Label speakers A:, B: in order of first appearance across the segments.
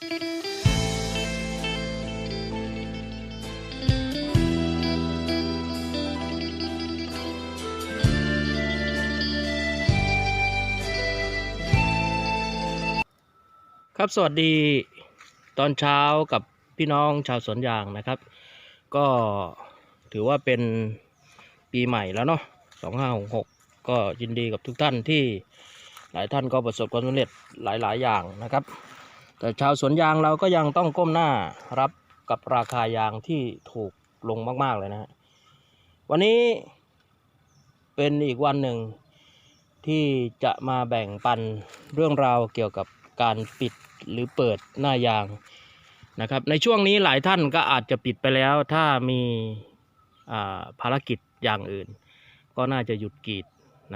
A: ครับสวัสดีตอนเช้ากับพี่น้องชาวสวนยางนะครับ ก็ถือว่าเป็นปีใหม่แล้วเนาะ2566ก็ยินดีกับทุกท่านที่หลายท่านก็ประสบความสำเร็จหลาย ๆ อย่างนะครับ แต่ชาวสวนยางเราก็ยังต้องก้มหน้ารับกับราคายางที่ถูกลงมาก ๆ เลยนะฮะวันนี้เป็นอีกวันหนึ่งที่จะมาแบ่งปันเรื่องราวเกี่ยวกับการปิดหรือเปิดหน้ายางนะครับในช่วงนี้หลายท่านก็อาจจะปิดไปแล้วถ้ามีอ่าภารกิจอย่างอื่น ก็น่าจะหยุดกรีด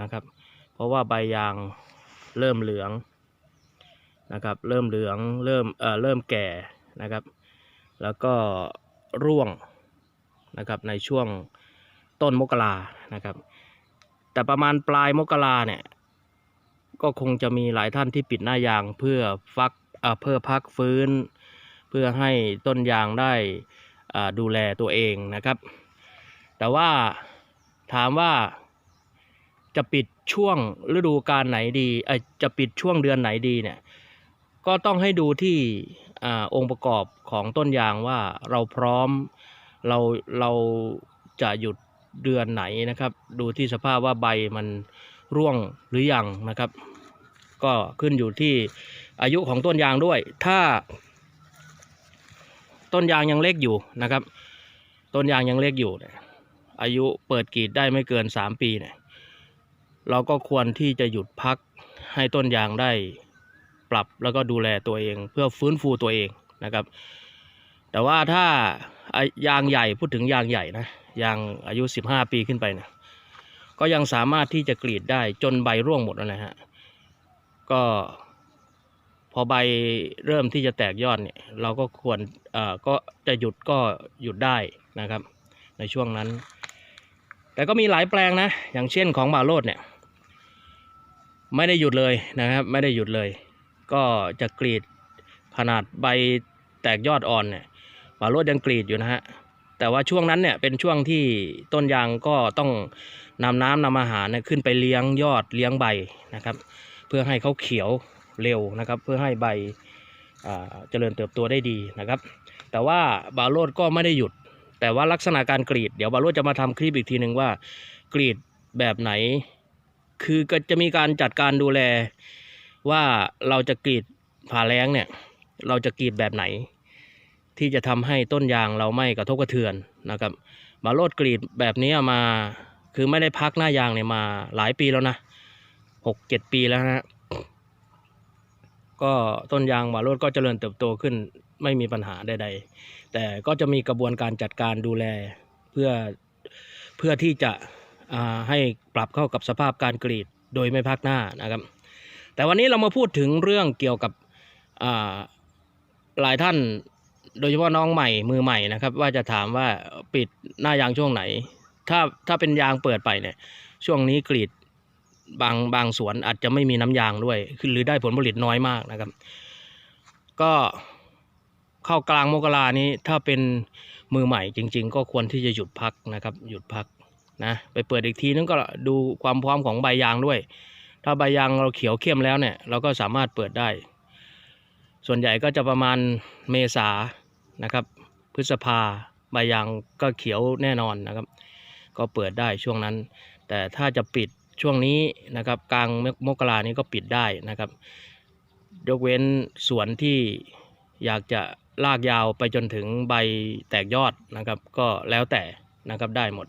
A: นะครับ เพราะว่าใบยางเริ่มเหลือง นะครับ เริ่มเหลืองเริ่มเอ่อเริ่มแก่นะครับ แล้วก็ร่วงนะครับในช่วงต้นมกรานะครับ แต่ประมาณปลายมกราเนี่ยก็คงจะมีหลายท่านที่ปิดหน้ายางเพื่อฟักเอ่อเพื่อพักฟื้น เพื่อให้ต้นยางได้อ่าดูแลตัวเองนะครับ แต่ว่าถามว่าจะปิดช่วงฤดูกาลไหนดีเอจะปิดช่วงเดือนไหนดีเนี่ย ก็ต้องให้ดูที่อองค์ประกอบของต้นยางว่าเราพร้อมเราเราจะหยุดเดือนไหนนะครับ ดูที่สภาพว่าใบมันร่วงหรือยังนะครับ ก็ขึ้นอยู่ที่อายุของต้นยางด้วย ถ้า ต้นยางยังเล็กอยู่นะครับ ต้นยางยังเล็กอยู่ อายุเปิดกรีดได้ไม่เกินสามปีเนี่ยเราก็ควรที่จะหยุดพักให้ต้นยางได้ ปรับแล้วก็ดูแลตัวเอง เพื่อฟื้นฟูตัวเองนะครับ แต่ว่าถ้ายางใหญ่พูดถึงยางใหญ่นะยางอายุ 15 ปีขึ้นไปเนี่ยก็ยังสามารถที่จะกรีดได้จนใบร่วงหมดนั่นแหละฮะก็พอใบเริ่มที่จะแตกยอดเนี่ยเราก็ควรเอ่อก็จะหยุดก็หยุดได้นะครับ ในช่วงนั้น แต่ก็มีหลายแปลงนะ อย่างเช่นของบาโรดเนี่ย ไม่ได้หยุดเลยนะครับ ไม่ได้หยุดเลย ก็จะกรีดขนาดใบแตกยอดอ่อนเนี่ยบาโรดยังกรีดอยู่นะฮะแต่ว่าช่วงนั้นเนี่ยเป็นช่วงที่ต้นยางก็ต้องนำน้ำนำอาหารเนี่ยขึ้นไปเลี้ยงยอดเลี้ยงใบนะครับ เพื่อให้เขาเขียวเร็วนะครับ เพื่อให้ใบอ่าเจริญเติบโตได้ดีนะครับ แต่ว่าบาโรดก็ไม่ได้หยุด แต่ว่าลักษณะการกรีด เดี๋ยวบาโรดจะมาทำคลิปอีกทีหนึ่งว่ากรีดแบบไหน คือก็จะมีการจัดการดูแล ว่าเราจะกรีดผ่าแล้งเนี่ย เราจะกรีดแบบไหน ที่จะทำให้ต้นยางเราไม่กระทบกระเทือนนะครับมาโลดกรีดแบบนี้มา คือไม่ได้พักหน้ายางเนี่ยมาหลายปีแล้วนะหกเจ็ดปีแล้วนะฮะก็ต้นยางมาโลดก็เจริญเติบโตขึ้นไม่มีปัญหาใดๆ แต่ก็จะมีกระบวนการจัดการดูแลเพื่อเพื่อที่จะอ่าให้ปรับเข้ากับสภาพการกรีดโดยไม่พักหน้านะครับ แต่วันนี้เรามาพูดถึงเรื่องเกี่ยวกับหลายท่าน โดยเฉพาะน้องใหม่มือใหม่นะครับ ว่าจะถามว่าปิดหน้ายางช่วงไหน ถ้าถ้าเป็นยางเปิดไปเนี่ยช่วงนี้กรีดบางบางสวนอาจจะไม่มีน้ำยางด้วยคือหรือได้ผลผลิตน้อยมากนะครับ ก็เข้ากลางมกรานี้ถ้าเป็นมือใหม่จริง ๆ ก็ควรที่จะหยุดพักนะครับ หยุดพักนะไปเปิดอีกทีนึงก็ดูความพร้อมของใบยางด้วย ถ้าใบยางเราเขียวเข้มแล้วเนี่ยเราก็สามารถเปิดได้ ส่วนใหญ่ก็จะประมาณเมษานะครับ พฤษภาใบยางก็เขียวแน่นอนนะครับ ก็เปิดได้ช่วงนั้น แต่ถ้าจะปิดช่วงนี้นะครับ กลางมกรานี้ก็ปิดได้นะครับ ยกเว้นสวนที่อยากจะลากยาวไปจนถึงใบแตกยอดนะครับ ก็แล้วแต่นะครับได้หมด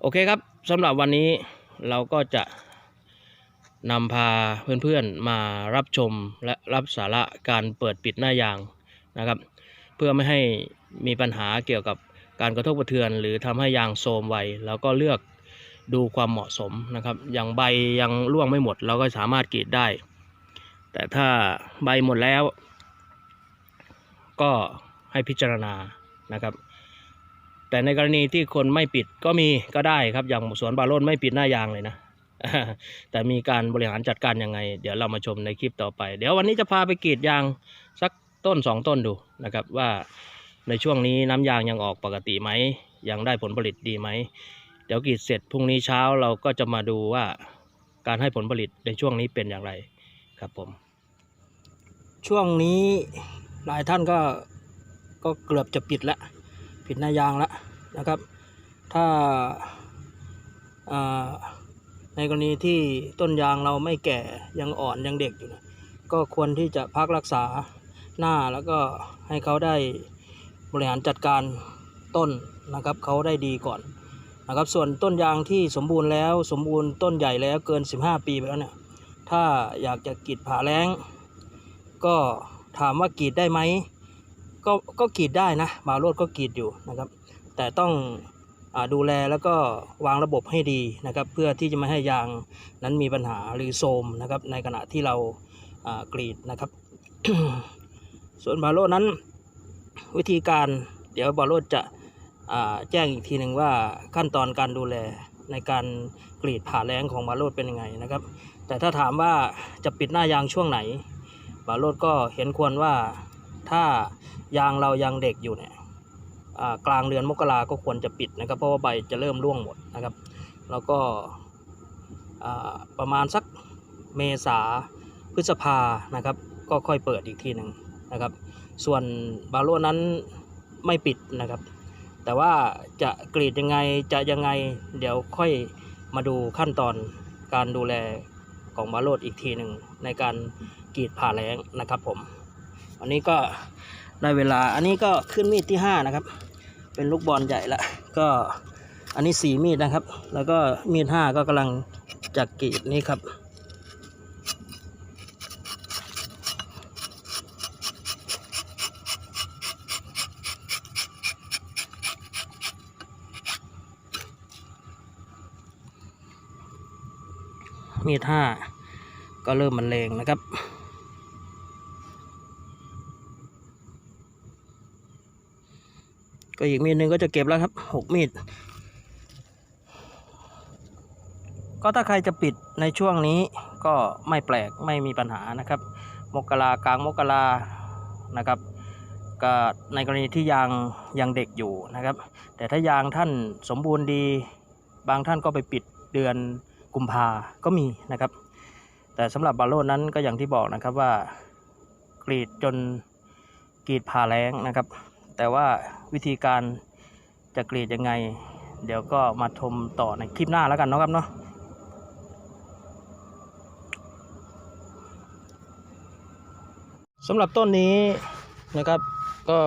A: โอเคครับสำหรับวันนี้เราก็จะ นำพาเพื่อนๆมารับชมและรับสาระการเปิดปิดหน้ายางนะครับ เพื่อไม่ให้มีปัญหาเกี่ยวกับการกระทบกระเทือน หรือทำให้ยางโทมไวเราก็เลือกดูความเหมาะสมนะครับ อย่างใบยังร่วงไม่หมด เราก็สามารถกรีดได้ แต่ถ้าใบหมดแล้ว ก็ให้พิจารณานะครับ แต่ในกรณีที่คนไม่ปิดก็มีก็ได้ครับอย่างสวนบาโลนไม่ปิดหน้ายางเลยนะ แต่มีการบริหารจัดการยังไง เดี๋ยวเรามาชมในคลิปต่อไป เดี๋ยววันนี้จะพาไปกรีดยางสักต้นสองต้นดูนะครับว่าในช่วงนี้น้ำยางยังออกปกติไหม ยังได้ผลผลิตดีไหม เดี๋ยวกรีดเสร็จพรุ่งนี้เช้าเราก็จะมาดูว่าการให้ผลผลิตในช่วงนี้เป็นอย่างไรครับผม ช่วงนี้หลายท่านก็ก็เกือบจะปิดละปิดหน้ายางแล้วนะครับ ถ้าอ่า ในกรณีที่ต้นยางเราไม่แก่ยังอ่อนยังเด็กอยู่นะก็ควรที่จะพักรักษาหน้าแล้วก็ให้เขาได้บริหารจัดการต้นนะครับเขาได้ดีก่อนนะครับส่วนต้นยางที่สมบูรณ์แล้วสมบูรณ์ต้นใหญ่แล้วเกิน 15 ปีไปแล้วเนี่ยถ้าอยากจะกรีดผ่าแล้งก็ถามว่ากรีดได้ไหมก็ก็กรีดได้นะบาโรดก็กรีดอยู่นะครับ แต่ต้อง ดูแลแล้วก็วางระบบให้ดีนะครับ เพื่อที่จะไม่ให้ยางนั้นมีปัญหาหรือโทมนะครับในขณะที่เรากรีดนะครับ ส่วนบาโรดนั้นวิธีการเดี๋ยวบาโรดจะแจ้งอีกทีหนึ่งว่าขั้นตอนการดูแลในการกรีดผ่าแรงของบาโรดเป็นยังไงนะครับ แต่ถ้าถามว่าจะปิดหน้ายางช่วงไหนบาโรดก็เห็นควรว่าถ้ายางเรายังเด็กอยู่เนี่ย กลางเดือนมกราก็ควรจะปิดนะครับ เพราะว่าใบจะเริ่มร่วงหมดนะครับ แล้วก็ประมาณสักเมษาพฤษภานะครับ ก็ค่อยเปิดอีกทีหนึ่งนะครับ ส่วนบาโรดนั้นไม่ปิดนะครับ แต่ว่าจะกรีดยังไงจะยังไงเดี๋ยวค่อยมาดูขั้นตอนการดูแลของบาโรดอีกทีหนึ่งในการกรีดผ่าแรงนะครับผม อันนี้ก็ ได้เวลา อันนี้ก็ขึ้นมีดที่ 5 นะครับ เป็นลูกบอลใหญ่ละ ก็อันนี้สีมีดนะครับ แล้วก็มีดห้าก็กำลังจะกรีดนี่ครับ มีดห้าก็เริ่มมันเลงนะครับ ก็อีกมีดหนึ่งก็จะเก็บแล้วครับหกมีด ก็ถ้าใครจะปิดในช่วงนี้ก็ไม่แปลกไม่มีปัญหานะครับ มกรากลางมกรานะครับก็ในกรณีที่ยางยังเด็กอยู่นะครับ แต่ถ้ายางท่านสมบูรณ์ดี บางท่านก็ไปปิดเดือนกุมภาก็มีนะครับ แต่สำหรับบาโลนั้นก็อย่างที่บอกนะครับว่ากรีดจนกรีดผ่าแรงนะครับ แต่ว่าวิธีการจะกรีดยังไง เดี๋ยวก็มาชมต่อในคลิปหน้าแล้วกันเนาะครับเนาะสำหรับต้นนี้นะครับก็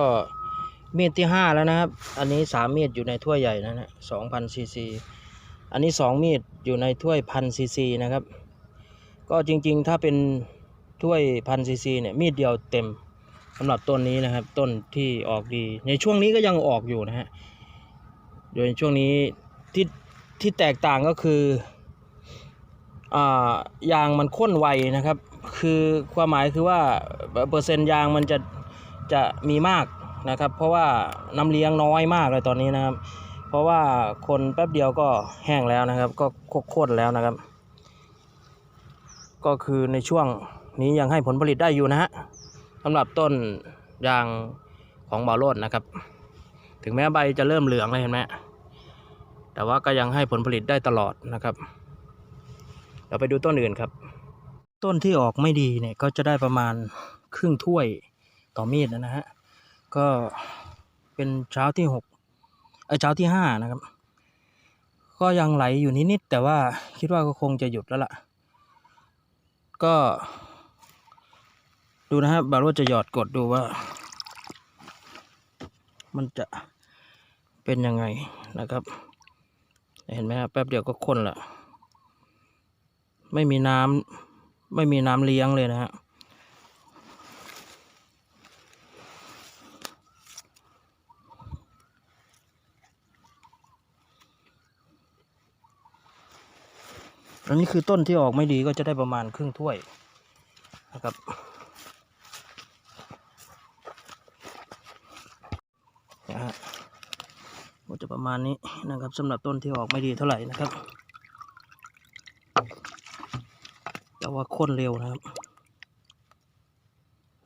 A: มีดที่ 5 แล้วนะครับ อันนี้ 3 มีดอยู่ในถ้วยใหญ่นะฮะ2,000ซีซีอันนี้ 2 มีดอยู่ในถ้วยพันซีซีนะครับ ก็จริงๆ ถ้าเป็นถ้วยพันซีซีเนี่ยมีดเดียวเต็ม สำหรับต้นนี้นะครับ ต้นที่ออกดี ในช่วงนี้ก็ยังออกอยู่นะฮะโดยในช่วงนี้ที่ที่แตกต่างก็คืออ่ายางมันข้นไวนะครับ คือความหมายคือว่าเปอร์เซ็นต์ยางมันจะจะมีมากนะครับ เพราะว่าน้ำเลี้ยงน้อยมากเลยตอนนี้นะครับ เพราะว่าคนแป๊บเดียวก็แห้งแล้วนะครับ ก็โคตรแล้วนะครับ ก็คือในช่วงนี้ยังให้ผลผลิตได้อยู่นะฮะ สำหรับต้นยางของบาโรดนะครับ ถึงแม้ใบจะเริ่มเหลืองเลยเห็นไหมแต่ว่าก็ยังให้ผลผลิตได้ตลอดนะครับเราไปดูต้นอื่นครับ ต้นที่ออกไม่ดีเนี่ยก็จะได้ประมาณครึ่งถ้วยต่อมีดนะฮะก็เป็นเช้าที่หกเออเช้าที่ห้านะครับ ก็ยังไหลอยู่นิดๆแต่ว่าคิดว่าก็คงจะหยุดแล้วล่ะ ก็ ดูนะครับบาโรจะหยอดกดดูว่า มันจะเป็นยังไงนะครับ เห็นไหมครับแป๊บเดียวก็ข้นละไม่มีน้ำไม่มีน้ำเลี้ยงเลยนะฮะอันนี้คือต้นที่ออกไม่ดีก็จะได้ประมาณครึ่งถ้วยนะครับนะฮะก็จะ ประมาณนี้นะครับสำหรับต้นที่ออกไม่ดีเท่าไหร่นะครับ แต่ว่าข้นเร็วนะครับ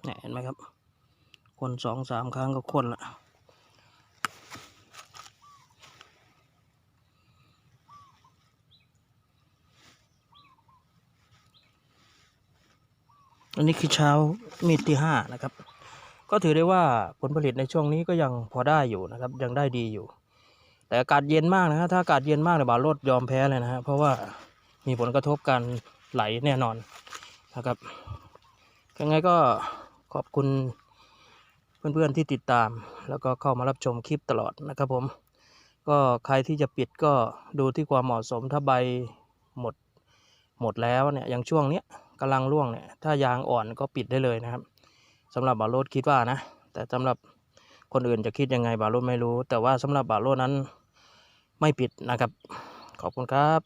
A: เนี่ยเห็นไหมครับคนสองสามครั้งก็คนละอันนี้คือเช้ามีดที่ห้านะครับ ก็ถือได้ว่าผลผลิตในช่วงนี้ก็ยังพอได้อยู่นะครับ ยังได้ดีอยู่ แต่อากาศเย็นมากนะฮะถ้าอากาศเย็นมากเนี่ยบาโรดยอมแพ้เลยนะฮะเพราะว่ามีผลกระทบการไหลแน่นอนนะครับยังไงก็ขอบคุณเพื่อนๆที่ติดตาม แล้วก็เข้ามารับชมคลิปตลอดนะครับผม ก็ใครที่จะปิดก็ดูที่ความเหมาะสมถ้าใบหมดหมดแล้วเนี่ยอย่างช่วงเนี้ยกำลังร่วงเนี่ยถ้ายางอ่อนก็ปิดได้เลยนะครับสำหรับบาโรดคิดว่านะ แต่สำหรับ คนอื่นจะคิดยังไงบาโรดไม่รู้ แต่ว่าสำหรับบาโรดนั้นไม่ปิดนะครับ ขอบคุณครับ